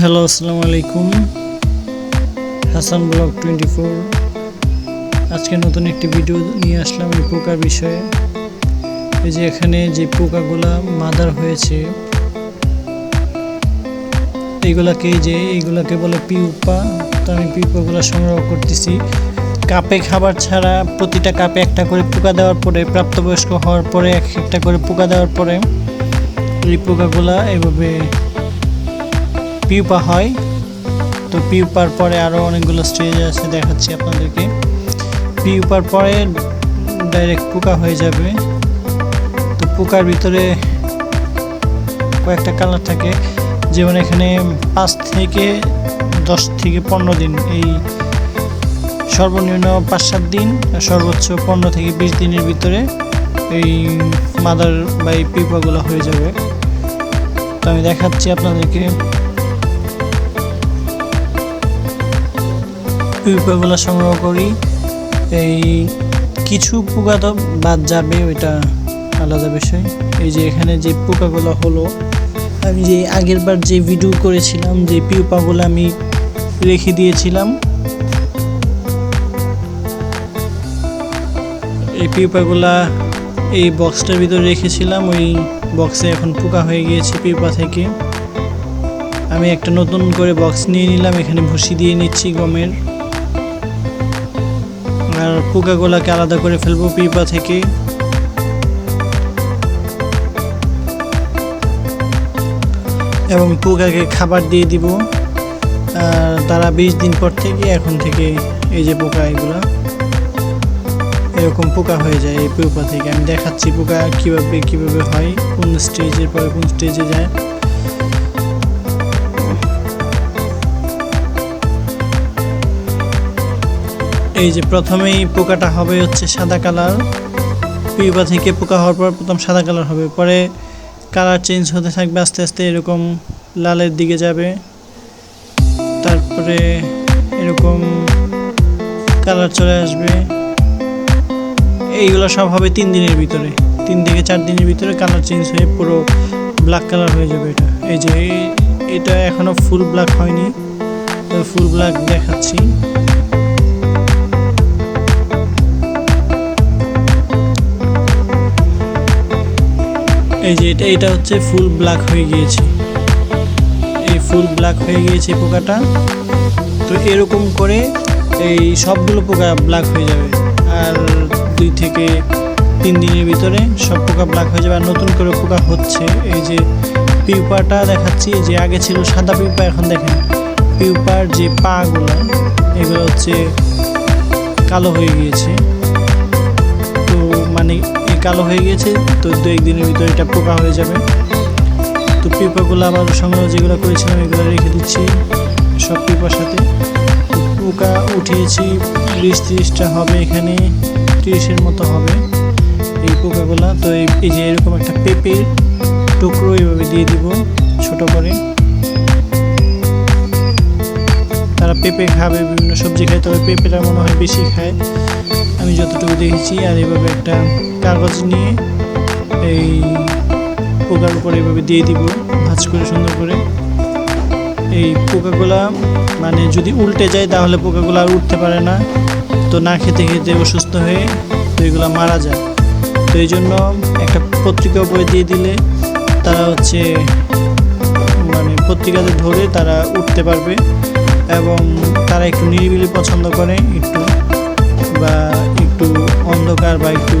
Hello আসসালামু আলাইকুম Hasan blog twenty four আজকে নতুন একটি ভিডিও নিয়ে আসলাম এই পোকার বিষয়ে। এই যে এখানে যে পোকাগুলা মাদার হয়েছে, এইগুলাকে যে এইগুলাকে বলে পিউপা। তো আমি পিউপাগুলো সংগ্রহ করতেছি। কাপে খাবার ছাড়া প্রতিটা কাপে একটা করে পোকা দেওয়ার পরে, প্রাপ্তবয়স্ক হওয়ার পরে এক একটা করে পোকা দেওয়ার পরে, এই পোকাগুলা এভাবে পিউপা হয়। তো পিউপার পরে আরও অনেকগুলো স্টেজ আছে দেখাচ্ছি আপনাদেরকে। পিউপার পরে ডাইরেক্ট পোকা হয়ে যাবে। তো পোকার ভিতরে কয়েকটা কালার থাকে। যেমন এখানে পাঁচ থেকে দশ থেকে পনেরো দিন এই সর্বনিম্ন পাঁচ সাত দিন, সর্বোচ্চ পনেরো থেকে বিশ দিনের ভিতরে এই মাদার বা এই পিউপাগুলো হয়ে যাবে। তো আমি দেখাচ্ছি আপনাদেরকে। পিঁপড়াগুলো সংগ্রহ করি। এই কিছু পোকা তো বাদ যাবে, ওইটা আলাদা বিষয়। এই যে এখানে যে পোকাগুলো হলো, আমি যে আগের বার যে ভিডিও করেছিলাম, যে পিউপাগুলো আমি রেখে দিয়েছিলাম, এই পিউপাগুলা এই বক্সটার ভিতরে রেখেছিলাম। ওই বক্সে এখন পোকা হয়ে গিয়েছে পিউপা থেকে। আমি একটা নতুন করে বক্স নিয়ে নিলাম, এখানে ভুসি দিয়ে নিচ্ছি গমের। আর পোকাগুলাকে আলাদা করে ফেলব পিপা থেকে। এবং পোকাকে খাবার দিয়ে দিব। আর তারা বিশ দিন পর থেকে এখন থেকে এই যে পোকা এগুলো, এরকম পোকা হয়ে যায় এই পিউপা থেকে। আমি দেখাচ্ছি পোকা কীভাবে কীভাবে হয়, কোন স্টেজের পরে কোন স্টেজে যায়। এই যে প্রথমেই পোকাটা হবে হচ্ছে সাদা কালার। পিউপা থেকে পোকা হওয়ার পর প্রথম সাদা কালার হবে। পরে কালার চেঞ্জ হতে থাকবে, আস্তে আস্তে এরকম লালের দিকে যাবে। তারপরে এরকম কালার চলে আসবে। এইগুলো সব হবে তিন দিনের ভিতরে। তিন থেকে চার দিনের ভিতরে কালার চেঞ্জ হয়ে পুরো ব্ল্যাক কালার হয়ে যাবে এটা। এই যে এটা এখনও ফুল ব্ল্যাক হয়নি। ফুল ব্ল্যাক দেখাচ্ছি। এই যে এটা এটা হচ্ছে ফুল ব্ল্যাক হয়ে গিয়েছে। এই ফুল ব্ল্যাক হয়ে গিয়েছে পোকাটা। তো এরকম করে এই সবগুলো পোকা ব্ল্যাক হয়ে যাবে। আর দুই থেকে তিন দিনের ভিতরে সব পোকা ব্ল্যাক হয়ে যাবে। আর নতুন করে পোকা হচ্ছে। এই যে পিউপাটা দেখাচ্ছি। যে আগে ছিল সাদা পিউপা, এখন দেখেন পিউপার যে পাগুলো, এগুলো হচ্ছে কালো হয়ে গিয়েছে। তো মানে কালো হয়ে গেছে, তো দু একদিনের ভিতরে এটা পোকা হয়ে যাবে। তো পিঁপাগুলো আবার সংগ্রহ যেগুলো করেছিলাম, এগুলো রেখে দিচ্ছি সব পিঁপার সাথে। পোকা উঠিয়েছি বিশ তিরিশটা হবে এখানে, তিরিশের মতো হবে এই পোকাগুলো। তো এই যে এরকম একটা পেঁপের টুকরো এইভাবে দিয়ে দিব ছোট করে। তারা পেঁপে খাবে, বিভিন্ন সবজি খায়, তবে পেঁপেটা মনে হয় বেশি খায়। আমি যতটুকু দেখেছি আর এভাবে একটা কাগজ নিয়ে এই পোকার উপরে এভাবে দিয়ে দিব, ভাজ করে সুন্দর করে। এই পোকাগুলা মানে যদি উল্টে যায় তাহলে পোকাগুলো আর উঠতে পারে না। তো না খেতে খেতে অসুস্থ হয়ে তো এগুলো মারা যায়। তো এই জন্য একটা পত্রিকা উপরে দিয়ে দিলে তারা হচ্ছে মানে পত্রিকাতে ধরে তারা উঠতে পারবে এবং তারা একটু নিরিবিলি পছন্দ করে, একটু বা অন্ধকার বা একটু